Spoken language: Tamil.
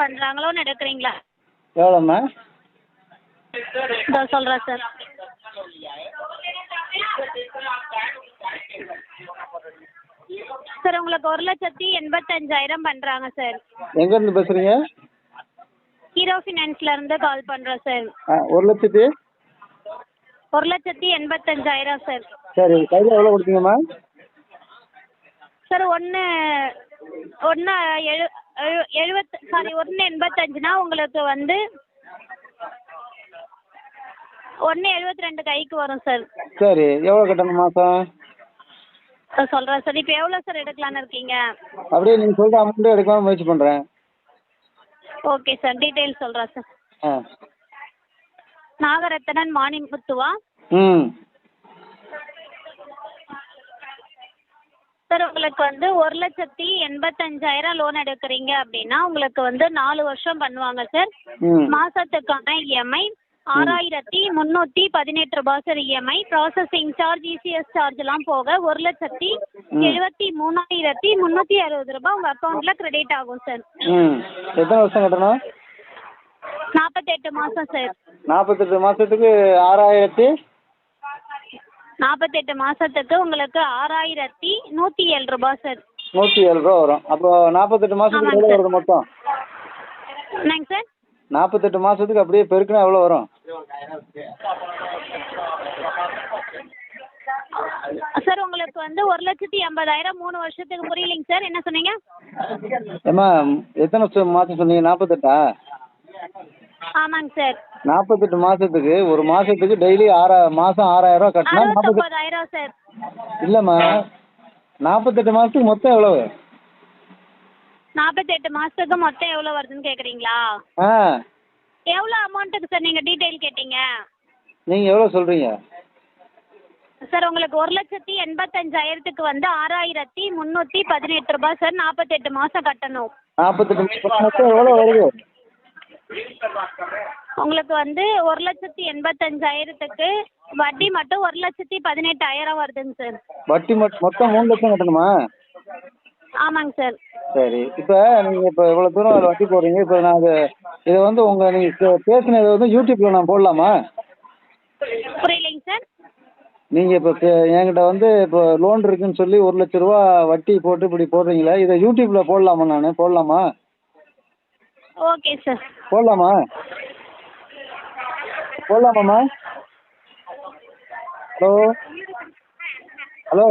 பண்ணுறாங்க லோன் எடுக்கிறீங்களா? எவ்வளோம்மா? இதோ சொல்கிறேன் சார். சார் உங்களுக்கு ஒரு லட்சத்தி எண்பத்தஞ்சாயிரம் பண்ணுறாங்க சார். எங்கேருந்து பேசுகிறீங்க ஹீரோ ஃபினான்ஸ்லேருந்து கால் பண்ணுறோம் சார். ஆ ஒரு லட்சத்தி? ஒரு லட்சத்தி எண்பத்தஞ்சாயிரம் சார். சரி கையில் எவ்வளோ கொடுத்தீங்கம்மா? சார் ஒன்று ஒன்று எழு எழு சாரி ஒன்று எண்பத்தஞ்சுனா உங்களுக்கு வந்து ஒன்று எழுபத்தி ரெண்டு கைக்கு வரும் சார் சரி எவ்வளோ கட்டணும் மாதம் சொல்கிறேன் சார் இப்போ எவ்வளோ சார் எடுக்கலான்னு இருக்கீங்க? அப்படியே நீங்கள் சொல்கிற அமௌண்ட்டு எடுக்கலாம் முயற்சி பண்ணுறேன் ஓகே சார் டீட்டெயில் சொல்கிறேன் சார் ஆ. நாகரத்தனன் மார்னிங் முத்துவா ம். சார் உங்களுக்கு வந்து ஒரு லட்சத்தி எண்பத்தஞ்சாயிரம் லோன் எடுக்கிறீங்க அப்படின்னா உங்களுக்கு வந்து நாலு வருஷம் பண்ணுவாங்க சார். மாசத்துக்கான இஎம்ஐ ஆறாயிரத்தி முந்நூற்றி பதினெட்டு ரூபாய் sir EMI processing charge ECS சார்ஜ்லாம் போக ஒரு லட்சத்தி எழுபத்தி மூணாயிரத்தி முந்நூற்றி அறுபது ரூபாய் உங்கள் அக்கௌண்ட்டில் கிரெடிட் ஆகும் சார். எத்தனை வருஷம் கட்டணும்? நாற்பத்தெட்டு மாதம் சார். நாற்பத்தெட்டு மாதத்துக்கு ஆறாயிரத்தி நாற்பத்தெட்டு மாதத்துக்கு உங்களுக்கு ஆறாயிரத்தி நூற்றி ஏழு ரூபாய் சார். நூற்றி ஏழு ரூபா வரும். அப்போ நாற்பத்தெட்டு மாதத்துக்கு எவ்வளோ. வருது மொத்தம்? என்னங்க சார்? நாற்பத்தெட்டு மாதத்துக்கு அப்படியே பெருக்குனா எவ்வளோ வரும்? சார் உங்களுக்கு வந்து ஒரு லட்சத்தி எண்பதாயிரம் மூணு வருஷத்துக்கு புரியலைங்க சார். என்ன சொன்னீங்க? ஏம்மா எத்தனை மாதம் சொன்னீங்க? நாற்பத்தெட்டா ஆமாங்க சார். நாற்பத்தெட்டு மாதத்துக்கு ஒரு மாதத்துக்கு டெய்லி ஆறா மாதம் ஆறாயிரம் ரூபா கட்டினா அறுபத்தொம்பதாயிரம் சார். இல்லைம்மா நாற்பத்தெட்டு மாதத்துக்கு மொத்தம் எவ்வளவு? நாற்பத்தெட்டு மாதத்துக்கு மொத்தம் எவ்வளோ வருதுன்னு கேட்குறீங்களா ஆ. எவ்வளோ அமௌண்ட்டுக்கு சார் நீங்கள் டீட்டெயில் கேட்டீங்க? நீங்கள் எவ்வளோ சொல்கிறீங்க சார் உங்களுக்கு ஒரு லட்சத்தி எண்பத்தஞ்சாயிரத்துக்கு வந்து ஆறாயிரத்தி முந்நூற்றி பதினெட்டு ரூபாய் சார் நாற்பத்தெட்டு மாதம் கட்டணும். நாற்பத்தெட்டு மொத்தம் எவ்வளோ வருது? உங்களுக்கு வந்து ஒரு லட்சத்தி எண்பத்தஞ்சாயிரத்துக்கு வட்டி மட்டும் ஒரு லட்சத்தி பதினெட்டாயிரம் வருதுங்க சார். வட்டி மொத் மொத்தம் மூணு லட்சம் கட்டணுமா? ஆமாங்க சார். சரி இப்போ நீங்கள் இப்போ இவ்வளோ தூரம் அதில் வட்டி போடுறீங்க இப்போ நான் அது இதை வந்து உங்கள் நீங்கள் பேசினதை வந்து யூடியூப்பில் நான் போடலாமா? புரியலைங்க சார். நீங்கள் இப்போ என்கிட்ட வந்து இப்போ லோன் இருக்குன்னு சொல்லி ஒரு லட்ச ரூபா வட்டி போட்டு இப்படி போடுறீங்களே இதை யூடியூப்பில் போடலாமா நான்? போடலாமா? Okay sir. போடலாமா? போடலாமாம்மா? ஹலோ? ஹலோ?